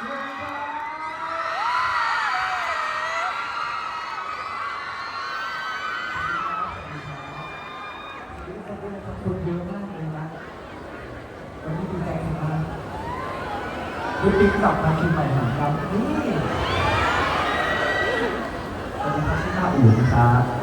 คนเยอะมากเลยนะวันนี้ดีใจมากคุณปิ๊กกลับมาคิดใหม่หน่อยครับนี่สวัสดีครับชื่อหน้าอู๋นะครับ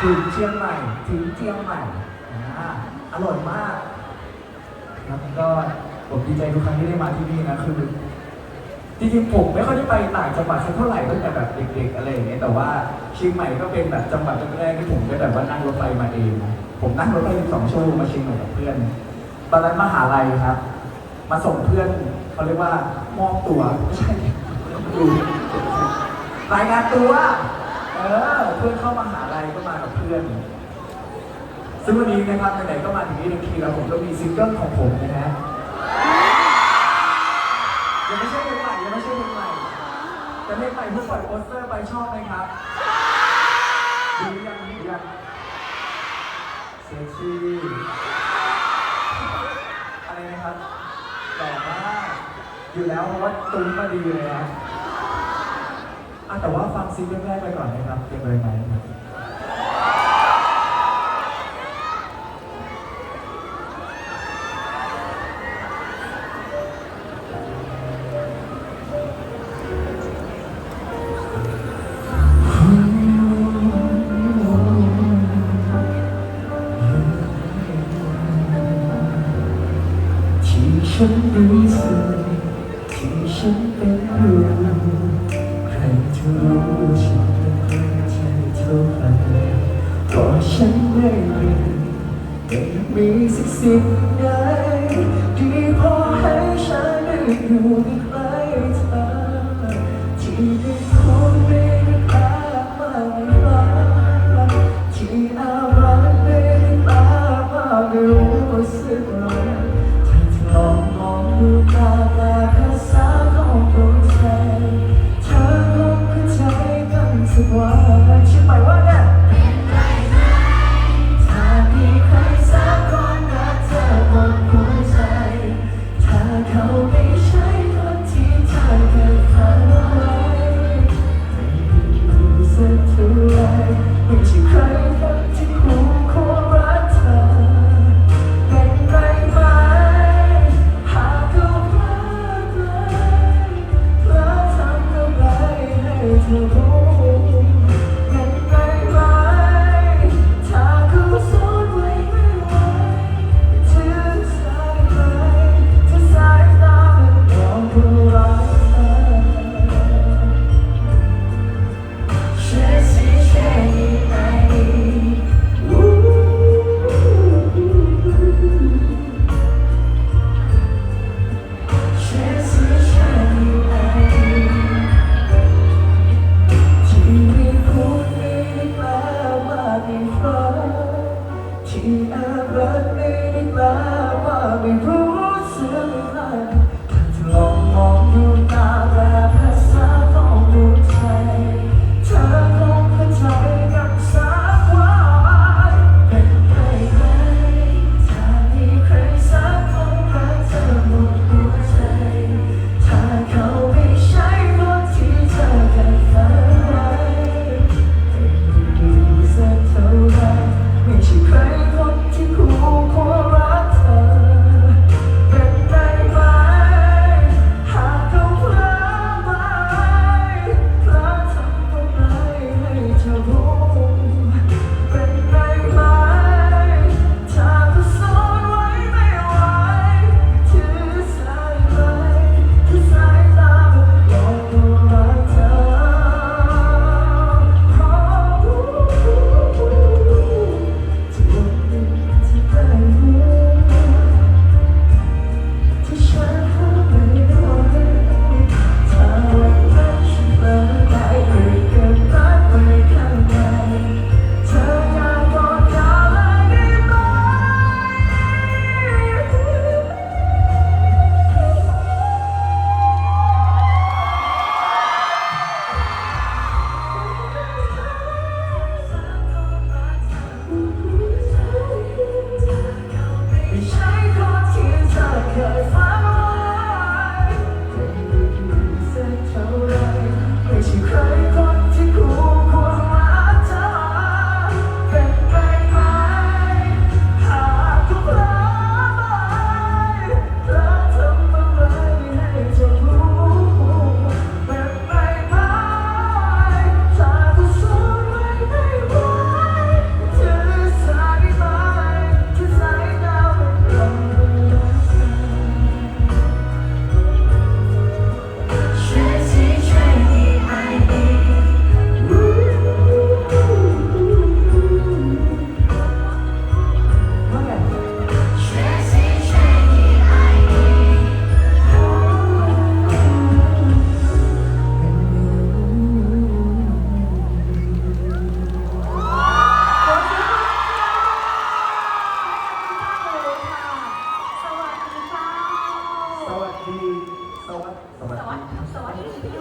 ถึงเชียงใหม่ถึงเชียงใหม่อ่าอร่อยมากครับก็ผมดีใจทุกครั้งที่ได้มาที่นี่นะคือจริงๆผมไม่ค่อยได้ไปต่างจังหวัดสักเท่าไหร่ตั้งแต่แบบเด็กๆอะไรอย่างเงี้ยแต่ว่าเชียงใหม่ก็เป็นแบบจังหวัดแรกๆที่ผมได้แบบว่านั่งรถไฟมาเองนะผมนั่งรถไฟ12ชั่วโมงมาเชียงใหม่กับเพื่อน ตอนนั้นมหาลัยครับ มาส่งเพื่อนเขาเรียกว่ามอบตัวไม่ใช่รายงานตัว ออเพื่อนเข้ามหาลัยก็มากับเพื่อน ซึ่งวันนี้นะครับไหนๆก็มาถึงนี้ทันทีแล้วผมก็มีซิงเกิลของผมนะฮะยังไม่ใช่เพลงใหม่ยังไม่ใช่เพลงใหม่แต่เพลงใหม่เพิ่งปล่อยโปสเตอร์ไปชอบไหมครับดูหรือยังดูหรือยังเซ็กซี่อะไรนะครับหล่อมากอยู่แล้วเพราะว่าตุ้มมาดีเลยนะ อะแต่ว่าฟังซิงเกิลแรกไปก่อนนะครับเก็บไว้ไหมครับที่ฉันรู้สึกที่ฉันเป็นห่วง รู้ฉันเป็นคนที่เท่าไหร่ก็ฉันไม่ดีแต่มีสักสิ่งใดที่พอให้ฉันได้อยู่ You.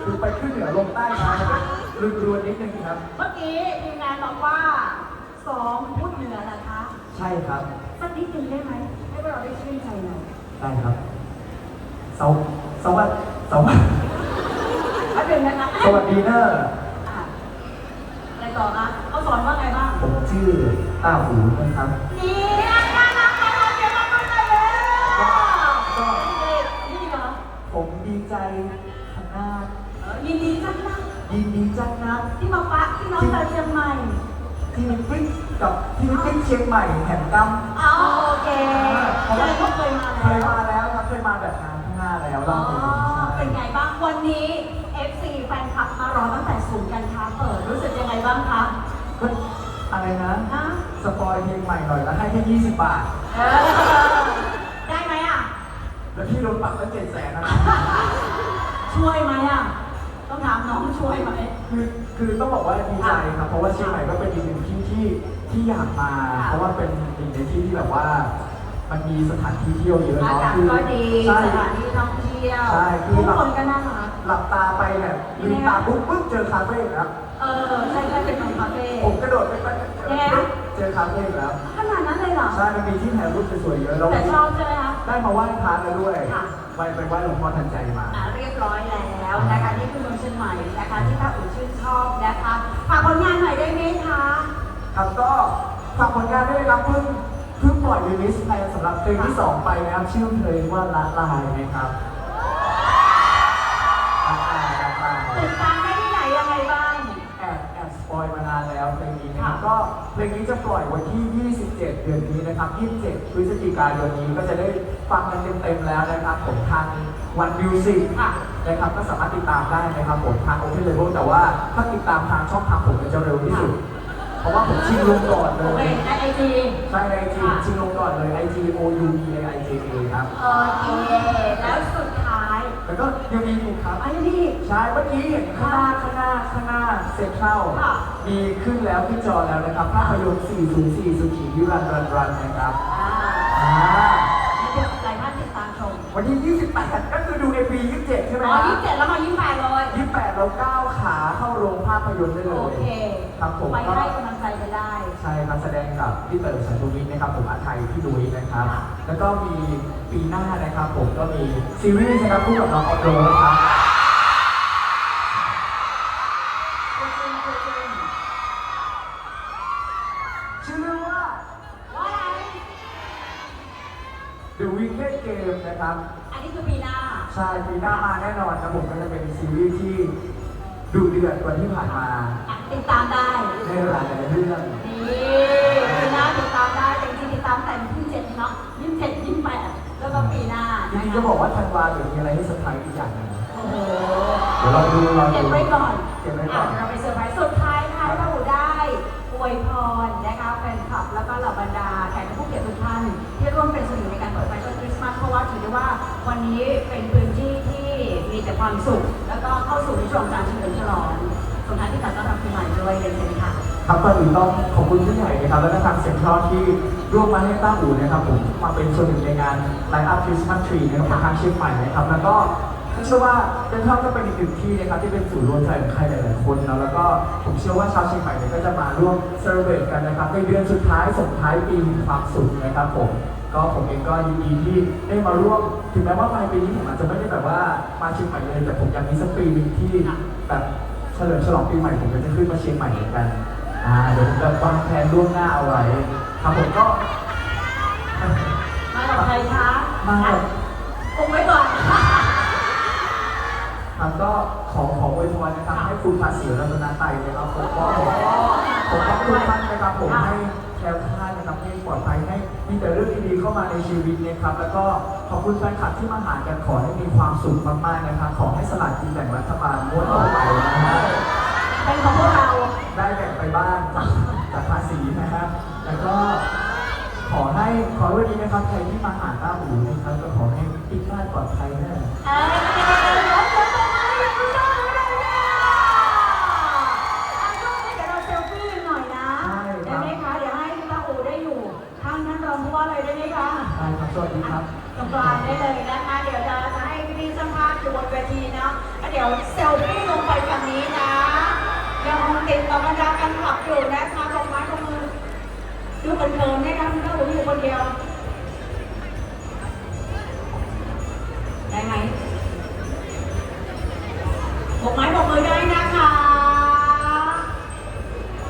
คือไปขึ้นเหนือลงใต้มารุนรวนนิดนึงครับ เมื่อกี้ทีมงานบอกว่าซ้อมพูดเหนือนะคะใช่ครับ สักนิดหนึงได้ไหมให้พวกเราได้ชื่นใจหน่อยได้ครับสวสวัสดีสวัสดีแป๊บนึงนะคะสวัสดีเนอร์อะอะไรต่อคะเขาสอนว่าไงบ้าง ผมชื่อต้าหูนะครับ นี่นะน่ารักน่ารักเดี๋ยวมาดูกันเลยก็นี่เหรอ ผมดีใจขนาดเออ ยินดีจังนะยินดีจังนะ ที่มาปะที่น้องชาวเชียงใหม่ ที่มิตติ้งกับที่มิตติ้งเชียงใหม่แห่งกรรมอ๋อโอเคเลยก็เคยมาเคยแล้วมาแล้วครับเคยมาแบบงานข้างหน้าแล้วอ๋รออบหนึ่งเป็นไงบ้างวันนี้ FC แฟนคลับมารอตั้งแต่ศูนย์การค้าเปิดรู้สึกยังไงบ้างคะก็อะไรนะ ฮะสปอยเพลงใหม่หน่อยแล้วให้แค่20 บาท เออได้ไหมอะ แล้วพี่โดนปรับตั้งเจ็ดแสนนะ ช่วยไหมอะ ต้องถามน้องช่วยไหม คือคือต้องบอกว่าดีใจครับเพราะว่าเชียงใหม่ก็เป็นอีกหนึ่งที่ที่ที่อยากมาค่ะเพราะว่าเป็นหนึ่งในที่ที่แบบว่า มันมีสถานที่เที่ยวเยอะอาเนาะกาศคือก็ดีใช่สถานที่ท่องเที่ยวใช่คือ ทุกคนก็น่ารักหลับตาไปเนี่ยลืมตาปุ๊บปุ๊บเจอคาเฟ่แล้วเออใช่ใช่เป็นของคาเฟ่ ผมกระโดดไปไปยังไงนะเจอคาเฟ่แล้วขนาดนั้นเลยเหรอ ใช่มันมีที่ถ่ายรูปสวยๆเยอะแล้ว แต่ชอบใช่ไหมคะ ได้มาไหว้พระแล้วด้วยค่ะ ไปไปไหว้หลวงพ่อทันใจมา อ่าเรียบร้อยแล้วนะคะนี่คือเมืองเชียงใหม่นะคะที่ถ้าอุ่นชื่นชอบนะคะฝากผลงานหน่อยได้ไหมคะครับก็ฝากผลงานด้วยนะครับเพิ่งเพิ่งปล่อยรีลิสในสำหรับเพลงที่ 2 ไปนะครับชื่อเพลงว่าละลายนะครับละลายละลายติดตามได้ที่ไหนยังไงบ้าง แอบแอบสปอยมานานแล้วเพลงนี้นะครับค่ะ ก็เพลงนี้จะปล่อยวันที่ 27 เดือนนี้นะครับ 27 พฤศจิกายนนี้ก็จะได้ ฟังกันเต็มๆแล้วนะครับผมทางวันมิวสิกค่ะนะครับก็สามารถติดตามได้นะครับผมทาง Open Label แต่ว่าถ้าติดตามทางช่องทางผมจะเร็วที่สุด เพราะว่าผมชิงลงก่อนเลโอเคยในไอจีใช่ในไอจีชิงลงก่อนเลย I G O U B A I J A ครับโอเคแล้วสุดท้ายแล้วก็ยังมีอีกครับไอ้นี่ใช่เมื่อกี้เห็นข้างหน้าข้างหน้าข้างหน้าเซ็นทรัลค่ะมีขึ้นแล้วขึ้นจอแล้วนะครับภาพยนตร์404สุขีวิรันรันรันนะครับอ่า วันที่ 28 ก็คือดูในปี27 ใช่ไหมอ๋อครัยี่สิบเจ็ดแล้วมายี่สิบแปดเลย 28เราก้าวขาเข้าโรงภาพยนตร์ได้เลโอยเคครับผมไปก็ให้กำลังใจกันได้ ใช่ครับแสดงกับพี่เต๋อสันตุวิทย์นะครับผมอาไทยพี่ดุ้ยนะครับค่ะแล้วก็มีปีหน้านะครับผมก็มีซีรีส์นะครับคู่กับน้องออโดนะครับ The Wicked Game นะครับ อันนี้คือปีหน้าใช่ปีหน้ามาแน่นอนครับผมก็จะเป็นซีรีส์ที่ดูเดือดกว่าที่ผ่านมาอะติดตามได้ ในหลายๆเรื่องนี่ปีหน้าติดตามได้แต่จริงๆติดตามแต่ยี่สิบเจ็ดเนาะยี่สิบเจ็ดยี่สิบแปดแล้วก็ปีหน้าจริงๆจะบอกว่าธันวาเดี๋ยวมีอะไรให้เซอร์ไพรส์อีกอย่างหนึงโอ้โหเดี๋ยวเราดูเราเก็ดู บไว้ก่อนเก็บไว้ก่อนะเราไปเซอร์ไพรส์สุดท้ายนะคะเราได้อวยพร ว่าวันนี้เป็นพื้นที่ที่มีแต่ความสุข แล้วก็เข้าสู่ในช่วงการเฉลิมฉลองส่วนท้ายที่การต้อนรับปีใหม่ด้วยเรียนค่ะครับก่ออื่นต้องขอบคุณผู้ใหญ่นะครับและก็ทางเซ็นทรัลที่ร่วมมาให้ต้าอูนะครับผมมาเป็นส่วนหนึ่งในงานไลฟ์อัพคริสต์มาสทรีนะครับของทางเชียงใหม่นะครับแล้วก็เชื่อว่าเซ็นทรัลก็เป็นอีกหนึ่งที่นะครับที่เป็นศูนย์รวมใจของใครหลายๆคนนะแล้วก็ผมเชื่อว่าชาวเชียงใหม่เนี่ยก็จะมาร่วมเซอร์เวทกันนะครับในเดือนสุดท้ายส่งท้ายปีความสุขนะครับผม ก็ผมเองก็ยินดีที่ได้มาร่วม ถึงแม้ว่าปลายปีนี้ผมอาจจะไม่ได้แบบว่ามาเชียงใหม่เลย แต่ผมอยากมีสักปีหนึงที่แบบเฉลิมฉลองปีใหม่ผมก็จะขึ้นมาเชียงใหม่เหมือนกันอ่าเดี๋ยวผมจะวางแผนล่วงหน้าเอาไว้ครับผมก็ มากับใครคะมากับอุบไว้ก่อน ครับก็ขอขออวยพรนะครับให้คุณภาษีรัตนไตรนะครับผมก็ผมขอบคุณท่านนะครับผมให้แคล้วคลาด นะครับให้ปลอดภัยให้มีแต่เรื่องดีๆเข้ามาในชีวิตนะครับ แล้วก็ขอบคุณแฟนคลับที่มาหากันขอให้มีความสุขมากๆนะครับ ขอให้สลากกินแบ่งรัฐบาลงวดต่อไปนะฮะเป็นของพวกเราได้แบ่งไปบ้างจากจากภาษีนะครับแล้วก็ขอให้ขอวันนี้นะครับใครที่มาหาต้าอูนะครับก็ขอให้พิกบ้านปลอดภัยนะ เอ้ยรถเดี๋ยวต้องมาอย่าเพิ่งเข้าเลยเนี่ยอะช่วงนี้เดี๋ยวเราเซลฟี่กันหน่อยนะได้ไหมคะ เดี๋ยวให้ตาอูได้อยู่ ลยได้ไหมคะได้ครับสวัสดีครับตรงกลางได้เลยนะคะ เดี๋ยวจะจะให้พี่พี่ๆช่างภาพอยู่บนเวทีนะแล้วเดี๋ยวเซลฟี่ลงไปฝั่งนี้นะยังคงติดต่อบรรดาแฟนคลับอยู่นะคะลงไม้ลงมือดูเพลินๆนะคะคุณก็อยู่คนเดียวได้ไหมบอกไม้บอกมือได้นะคะ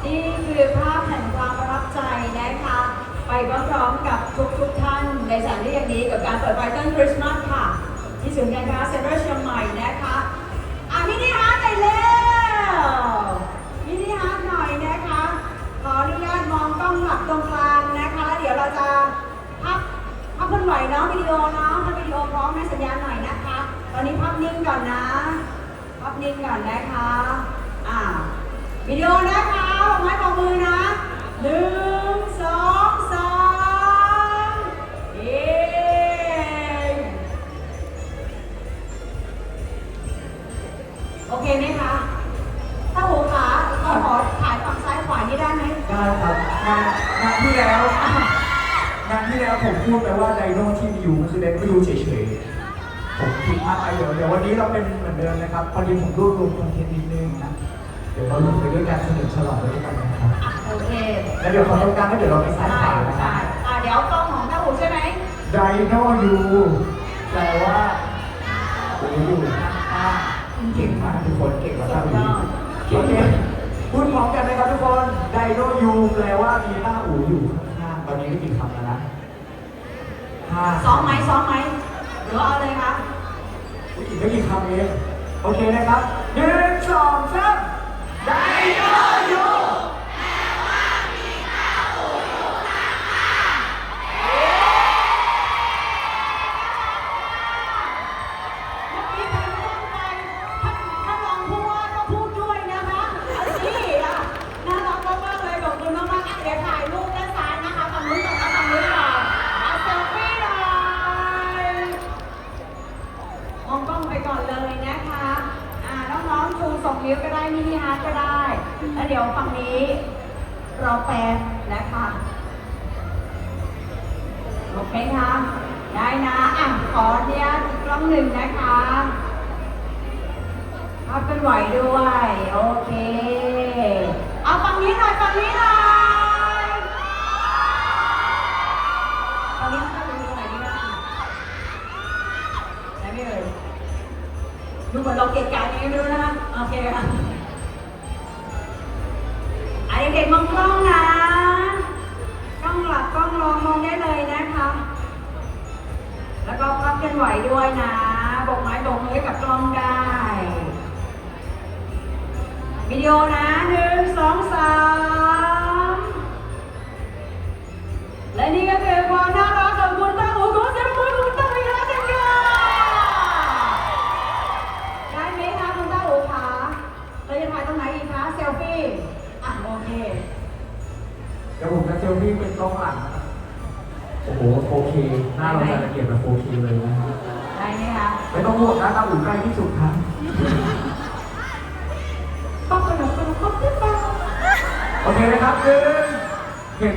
นี่คือภาพแห่งความประทับใจนะคะ ไปพร้อมๆกับทุกๆท่านในสถานที่แห่งนี้กับการเปิดไฟต้นคริสต์มาสค่ะ ที่ศูนย์การค้าเซ็นทรัลเชียงใหม่นะคะอะมินิฮาร์ดหน่อยเร็วมินิฮาร์ดหน่อยนะคะ ขออนุญาตมองกล้องหลักตรงกลางนะคะแล้วเดี๋ยวเราจะพับพับเคลื่อนไหวเนาะวิดีโอเนาะถ้าวิดีโอพร้อมให้สัญญาณหน่อยนะคะ ตอนนี้ภาพนิ่งก่อนนะภาพนิ่งก่อนนะคะอ่าวิดีโอนะคะบอกไม้บอกมือนะหนึ่ง งานงานที่แล้วงานที่แล้วผมพูดไปว่าไดโนที่มีอยู่มันคือไดโนยูเฉยๆ ผมผิดพลาดไปเดี๋ยวเดี๋ยววันนี้เราเป็นเหมือนเดิมนะครับพอดีผมรวบรวมคอนเทนต์นิดนึงนะ เดี๋ยวเราลงไปด้วยกันสนุกฉลองไปด้วยกันนะครับอะโอเคแล้วเดี๋ยวขอตรงกลางแล้วเดี๋ยวเราไปซ้ายขวานะครัได้บอะเดี๋ยวกล้องของถ้าหูใช่ไหมไดโนยูแปลว่าโอ้ยูอ่าเก่งมากทุกคนเก่งมากครับโอเค พูดพร้อมกันนะครับทุกคน ไดโนยูแปลว่ามีหน้าอูอยู่ข้างๆตอนนี้ไม่กี่คำแล้วนะห้าซ้อมไหมซ้อมไหมหรือว่าเอาเลยคะอุ๊ยอีกไม่กี่คำเอง โอเคนะครับหนึ่งสองสามไดโนยูเเด็กๆมองกล้องนะ กล้องหลักกล้องรองมองได้เลยนะคะ แล้วก็ภาพเคลื่อนไหวด้วยนะบอกไม้บอกมือกับกล้องได้วิดีโอนะหนึ่งสองสามและนี่ก็คือ ลฟี่เป็นกล้องหลังนะครับโอ้โห 4K หน้าเราจะละเอียดแบบ 4K เลยนะฮะได้ไหมคะ ไม่ต้องห่วงนะตาอู่ใกล้ที่สุดครับป๊อกกระดกกระดกป๊อกขึ้นไปโอเคนะครับหนึ่งเห็น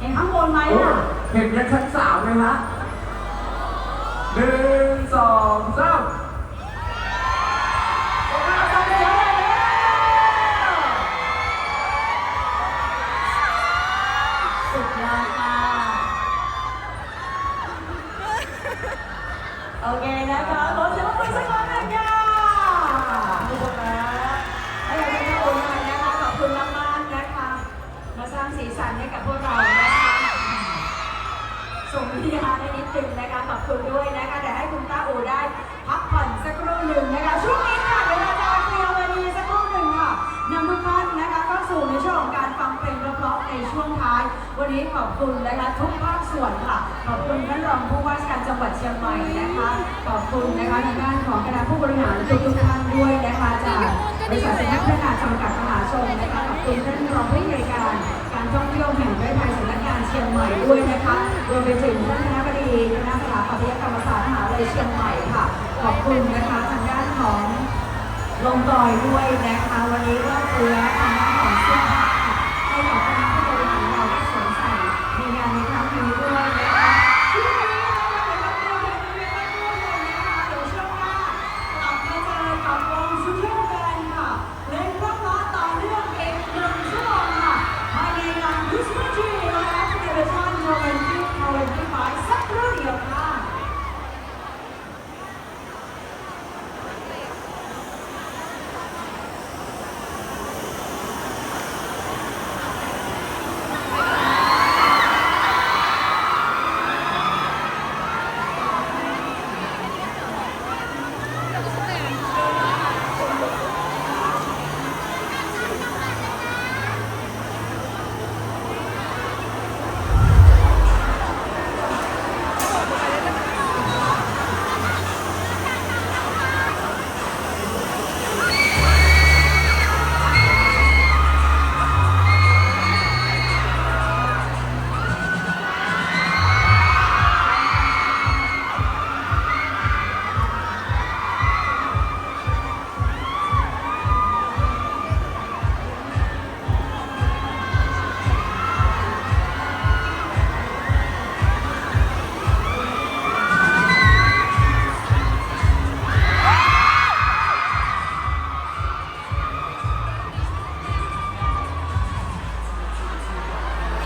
เห็นข้างบนไหมโอ้อะเห็นยันชั้นสามเลยฮะหนึ่งสองสาม เคนะคะขอเสียงปรบมือสักครั้งหนึ่งค่ะทุกคนนะให้เราได้ขอบคุณน่อยนะคะ ขอบคุณมากๆนะคะ มาสร้างสีสันให้กับพวกเรานะคะส่งวิทยาได้นิดนึงนะคะ ขอบคุณด้วยนะคะเดี๋ยวให้คุณต้าอูได้พักผ่อนสักครู่หนึ่งนะคะ ช่วงนี้ค่ะเดี๋ยวเราจะเคลียร์เวทีสักครู่หนึ่งค่ะนำทุกท่านนะคะเข้าสู่ในช่วงของการฟังเพลงเพราะๆในช่วงท้าย วันนี้ขอบคุณนะคะทุกภาค ส่วนค่ะ ขอบคุณท่านรองผู้ว่าราชการจังหวัดเชียงใหม่นะคะ ขอบคุณนะคะทางด้านของคณะผู้บริหารทุกๆท่านด้วยนะคะจากบริษัทสำนักพัฒนาจำกัดมหาชนนะคะ ขอบคุณท่านรองผู้อำนการ การท่องเที่ยวแห่งประเทศไทยสำนักงานเชียงใหม่ด้วยนะคะ รวมไปถึงท่านคณะบดีคณะสถาปัตยกรรมศาสตร์มหาวิทยาลัยเชียงใหม่ค่ะ ขอบคุณนะคะทางด้านของลงดอยด้วยนะคะ วันนี้ก็เฟื้อทางด้านของเสื้อผ้า